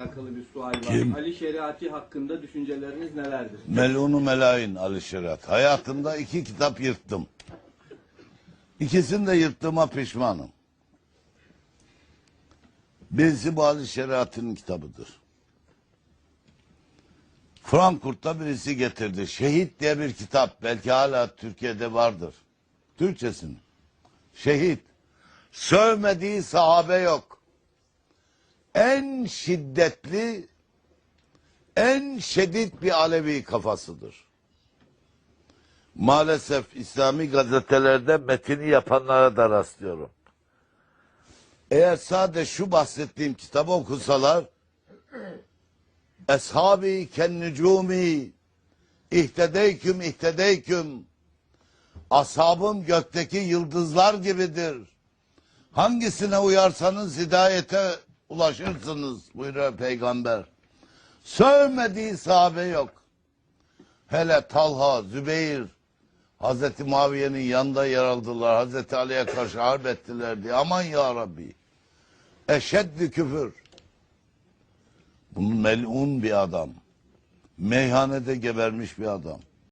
alakalı bir sual var. Kim? Ali Şeriati hakkında düşünceleriniz nelerdir? Melunu Melayin Ali Şerat. Hayatımda iki kitap yırttım. İkisini de yırttığıma pişmanım. Birisi bu Ali Şeriat'ın kitabıdır. Frankfurt'ta birisi getirdi. Şehit diye bir kitap. Belki hala Türkiye'de vardır. Türkçesini. Şehit. Sövmediği sahabe yok. En şiddetli en şiddet bir Alevi kafasıdır. Maalesef İslami gazetelerde metini yapanlara da rastlıyorum. Eğer sadece şu bahsettiğim kitabı okusalar Eshabi ken nücumi ihtedeyküm ihtedeyküm Ashabım gökteki yıldızlar gibidir. Hangisine uyarsanız hidayete ulaşırsınız buyuruyor peygamber. Sövmediği sahabe yok. Hele Talha, Zübeyir, Hazreti Muaviye'nin yanında yer aldılar. Hazreti Ali'ye karşı harp ettiler diye. Aman ya Rabbi. Eşeddi küfür. Bunun melun bir adam. Meyhanede gebermiş bir adam.